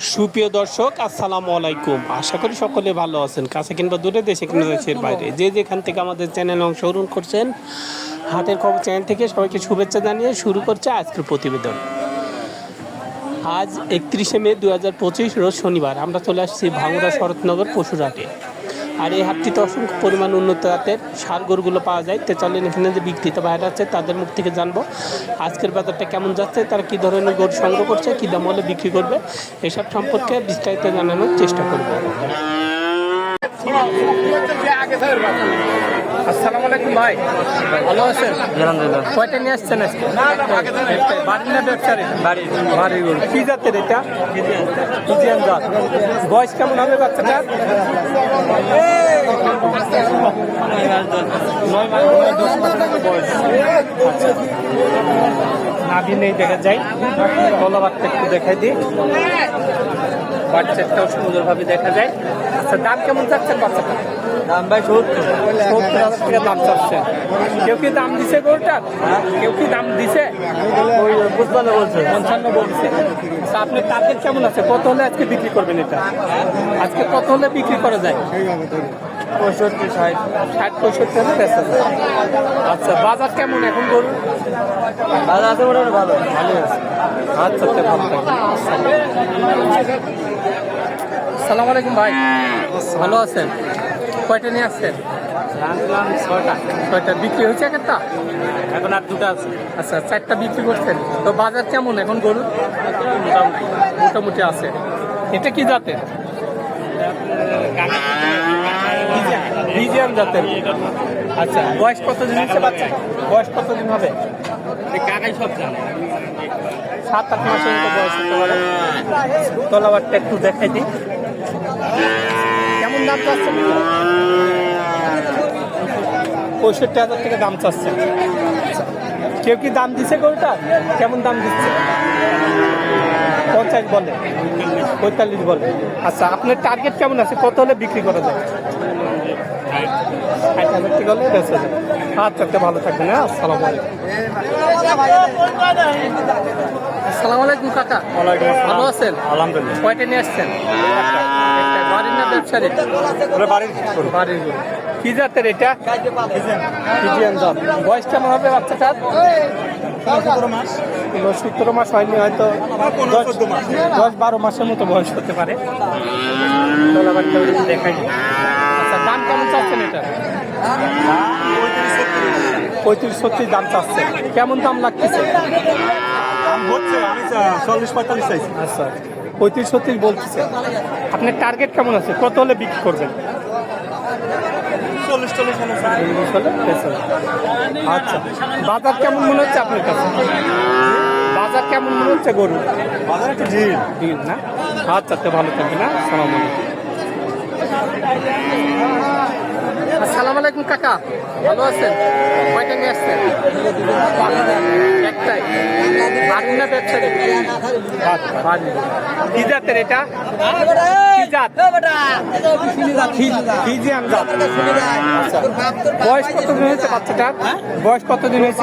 সুপ্রিয় দর্শক, আসসালামু আলাইকুম। আশা করি সকলে ভালো আছেন। কাছে কিংবা দূরে, দেশে কিংবা দেশের বাইরে। যে যেখান থেকে আমাদের চ্যানেল অংশগ্রহণ করছেন হাতের খবর চ্যানেল থেকে সবাইকে শুভেচ্ছা জানিয়ে শুরু করছে আজকের প্রতিবেদন। আজ একত্রিশে মে দু হাজার পঁচিশ, রোজ শনিবার। আমরা চলে আসছি ভাঙুরা শরৎনগর পশুরহাটে আর এই হাটটিতে অসংখ্য পরিমাণ উন্নত জাতের সার গরুগুলো পাওয়া যায়। তো চলেন এখানে যে বিকৃত বাইরে আছে, তাদের মুখ থেকে জানব আজকের বাজারটা কেমন যাচ্ছে, তারা কী ধরনের গরু সংগ্রহ করছে, কী দাম হলে বিক্রি করবে, এসব সম্পর্কে বিস্তারিত জানানোর চেষ্টা করব। আসসালামু আলাইকুম ভাই। ভালো আছেন? আলহামদুলিল্লাহ। কয়টা নিয়ে আসছেন আজকে? বাড়ির না ব্যবসায়ী বাড়ির বাড়ির গরু কি জাতের এটা? ইন্ডিয়ান জাত। বয়স কেমন হবে বাচ্চাটার? নয় মাস দশ মাসের বয়স নাভি নেই দেখা যায় গলা বাচ্চা একটু দেখাই দিই। বাচ্চাটাও সুন্দরভাবে দেখা যায়। আচ্ছা দাম কেমন চাচ্ছেন বাচ্চাটা? দাম ভাই সত্তর। সত্তর হাজার টাকা দাম চাচ্ছে। কেউ কি দাম দিছে গরুটার? কেউ কি দাম দিছে? পঞ্চান্ন বলছে। পঞ্চান্ন বলছে। আপনি আপনার টার্গেট কেমন আছে? কত হলে আজকে বিক্রি করবেন এটা? আজকে কত হলে বিক্রি করা যায়? পঁয়ষট্টি ষাট। ষাট পঁয়ষট্টি হলে যায়। আচ্ছা বাজার কেমন এখন গরু? দাদা আছে মোটামুটি ভালো। ভালো আছে। আচ্ছা ভালো সালাম আলাইকুম ভাই। ভালো আছেন? কয়টা নিয়ে আসছেন? আনলাম বিক্রি হয়েছে একটা? এখন আর দুটো আছে। আচ্ছা চারটা বিক্রি করছেন। তো বাজার কেমন এখন গরু? মোটামুটি। মোটামুটি আছে। এটা কি জাতের? বিজিয়াম জাতের। আচ্ছা বয়স কতদিন হচ্ছে বাচ্চা বয়স কতদিন হবে? কাকাই সব জানে। সাত আট মাসের মতো বয়স হতে পারে। তলাবারটা একটু দেখাই দিই। কেমন দাম চাচ্ছেন পঁয়ষট্টি হাজার থেকে দাম চাচ্ছে। কেউ কি দাম দিছে গরুটা? কেমন দাম দিচ্ছে? পঞ্চাশ বলে পঁয়তাল্লিশ বলে। আচ্ছা আপনার টার্গেট কেমন আছে? কত হলে বিক্রি করা যায়? ষাট হাজার টাকা হলে বেঁচে যায় আচ্ছা ভালো থাকবেন হ্যাঁ? আসসালামু আলাইকুম। আসসালামু আলাইকুম কাকা। ভালো আছেন? আলহামদুলিল্লাহ। কয়টা নিয়ে আসছেন? বাড়ির না ব্যবসায়ী ওরা বাড়ির বাড়ির গরু। কি জাতের এটা? ফিজিয়ান। জাত। বয়স কেমন হবে বাচ্চাটার? ষোলো সতেরো মাস হয়নি হয়তো দশ দশ বারো মাসের মতো বয়স হতে পারে। দেখাই। আচ্ছা দাম কেমন চাচ্ছেন এটা? পঁয়ত্রিশ ছত্রিশ দাম চাচ্ছে। কেমন দাম লাগতেছে? চল্লিশ পঁয়তাল্লিশ চাইছি। আচ্ছা পঁয়ত্রিশ ছত্রিশ বলতেছে। আপনার টার্গেট কেমন আছে? কত হলে বিক্রি করবেন? চল্লিশ চল্লিশ হলে। আচ্ছা বাজার কেমন মনে হচ্ছে আপনার কাছে? বাজার কেমন মনে হচ্ছে গরু বাজার একটু ঢিল। না? আচ্ছা তো ভালো থাকবে না সালাম আলাইকুম। আসসালামু আলাইকুম, কাকা। ভালো আছেন? কয়টা নিয়ে আসছেন? একটাই। বাড়ি না ব্যবসায়ী এটা? কি জাত? ফিজিয়ান জাত। আচ্ছা। বয়স কতদিন হয়েছে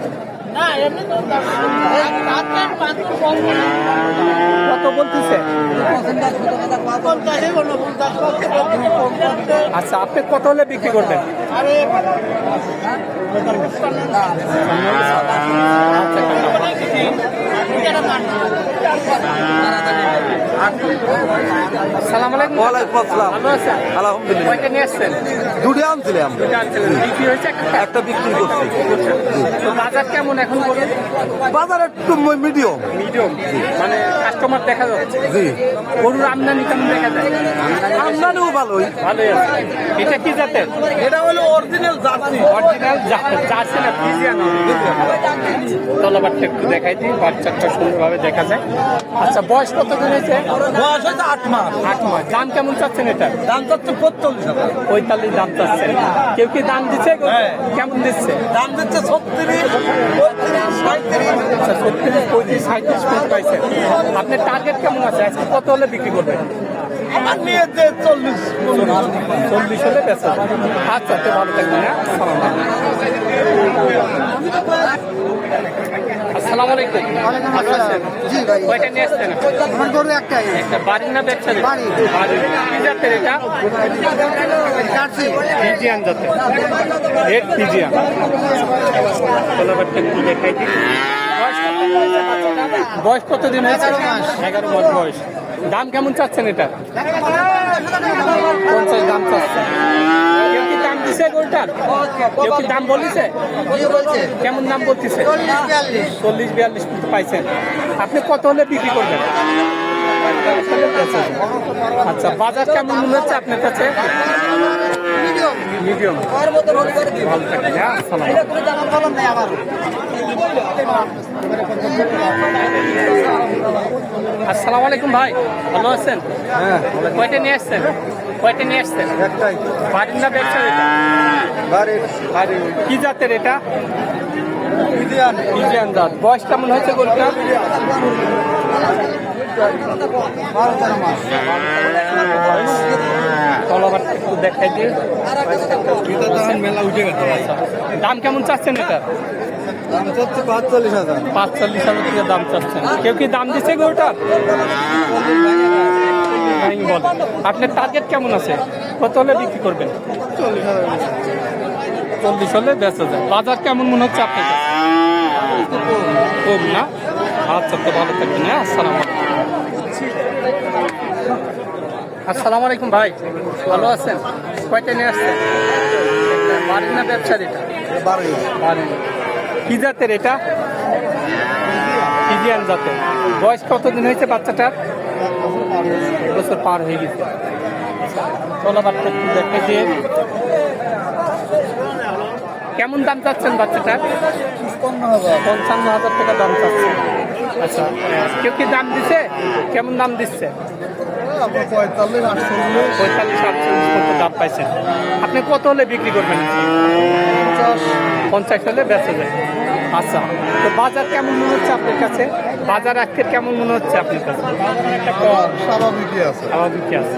কত বলতেছে? আচ্ছা আপনি কত হলে বিক্রি করবেন? আচ্ছা সালাম আলাইকুম। ওয়ালাইকুম আসসালাম। আলহামদুলিল্লাহ। কয়টা নিয়ে আসছেন? দুটো আনছিলাম বিক্রি হয়েছে? একটা? বিক্রি করছি। তো বাজার কেমন এখন বলুন? বাজার একটু মিডিয়াম। মিডিয়াম মানে কাস্টমার দেখা যাচ্ছে। জি। গরুর আমদানি কেমন দেখা যায়? আমদানিও ভালোই। ভালোই আছে। এটা কি জাতের? এটা হলো অরিজিনাল জার্সি। অরিজিনাল জার্সি না ফিজিয়ান। তলাবারটা একটু দেখাই দিই। বাচ্চাটা সুন্দরভাবে দেখা যায়। আচ্ছা বয়স কত দিন হয়েছে? বয়স হচ্ছে আট মাস। আট মাস। দাম কেমন চাচ্ছেন এটা? দাম চাচ্ছে পঁয়তাল্লিশ হাজার। পঁয়তাল্লিশ দাম চাচ্ছে। কেউ কি দাম দিচ্ছে? হ্যাঁ। কেমন দিচ্ছে? দাম দিচ্ছে ছত্রিশ পঁয়ত্রিশ সাঁত্রিশ আচ্ছা ছত্রিশ পঁয়ত্রিশ সাঁত্রিশ পর্যন্ত পাইছেন আপনার টার্গেট কেমন আছে? আজকে কত হলে বিক্রি করবেন? আমার নিয়ে যে চল্লিশ। চল্লিশ হলে আচ্ছা তো ভালো থাকবেন হ্যাঁ? আসসালামু আলাইকুম। ভালো আছেন? জি ভাই। কয়টা নিয়ে আসছেন? আমার গরু একটাই। একটা বাড়ির না ব্যবসা বাড়ি। কি জাতের এটা? কাটছি পিজিয়ান জাতের। রেড পিজিয়ান কোলাবারটা একটু দেখাই দিই। বয়স কত দিন হয়েছে? এগারো মাস। বয়স। দাম কেমন চাচ্ছেন এটা? পঞ্চাশ দাম চাচ্ছেন। কেউ কি দাম দিছে গরুটার? কেউ কি দাম বলিছে? বলছে কেমন দাম বলতেছে? চল্লিশ বিয়াল্লিশ পাইছেন। আপনি কত হলে বিক্রি করবেন? আচ্ছা বাজার কেমন মনে হচ্ছে আপনার কাছে? মিডিয়াম। ওর মতো রোগ করে দিই ভালো থাকবেন হ্যাঁ? আসসালাম এটা করে জানার নেই আমার। আসসালামু আলাইকুম ভাই ভালো আছেন? হ্যাঁ। কয়টা নিয়ে আসছেন? কয়টা নিয়ে আসছেন? একটাই। বাড়ির না ব্যবসা এটা? বাড়ি বাড়ি কি জাতের এটা? ইন্ডিয়ান। ইন্ডিয়ান জাত। বয়স কেমন হয়েছে গরুটা দাম কেমন চাচ্ছেন এটা? পাঁচচল্লিশ হাজার টাকা দাম চাচ্ছেন। কেউ কি দাম দিচ্ছে গরুটার আমি বল। আপনার টার্গেট কেমন আছে? কত হলে বিক্রি করবেন? চল্লিশ হলে বেঁচে যায়। বাজার কেমন মনে হচ্ছে আপনার কম না? আচ্ছা ভালো হ্যাঁ? আসসালাম আসসালামু আলাইকুম ভাই, ভালো আছেন? কয়টা নিয়ে আসছেন? বাড়ির না ব্যবসার এটা? কি জাতের এটা? ইন্ডিয়ান জাতের। বয়স কতদিন হয়েছে বাচ্চাটার? বছর পার হয়ে গেছে। চলো একটু কেমন দাম চাচ্ছেন বাচ্চাটার? পঞ্চান্ন হাজার। টাকা দাম চাচ্ছে আচ্ছা কেউ কি দাম দিছে? কেমন দাম দিচ্ছে? আপনার পঁয়তাল্লিশ আটচল্লিশ। পঁয়তাল্লিশ আটচল্লিশ পর্যন্ত দাম পাইছেন। আপনি কত হলে বিক্রি করবেন? পঞ্চাশ। পঞ্চাশ হলে বেঁচে যায়। আচ্ছা তো বাজার কেমন মনে হচ্ছে আপনার কাছে? বাজার আজকের কেমন মনে হচ্ছে আপনার কাছে? স্বাভাবিকই আছে। স্বাভাবিকই আছে।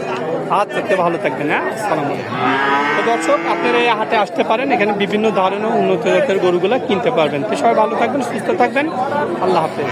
আচ্ছা তো ভালো থাকবেন হ্যাঁ? আসসালামু তো দর্শক আপনারা এই হাটে আসতে পারেন। এখানে বিভিন্ন ধরনের উন্নত জাতের গরুগুলো কিনতে পারবেন। তো সবাই ভালো থাকবেন সুস্থ থাকবেন। আল্লাহ হাফেজ।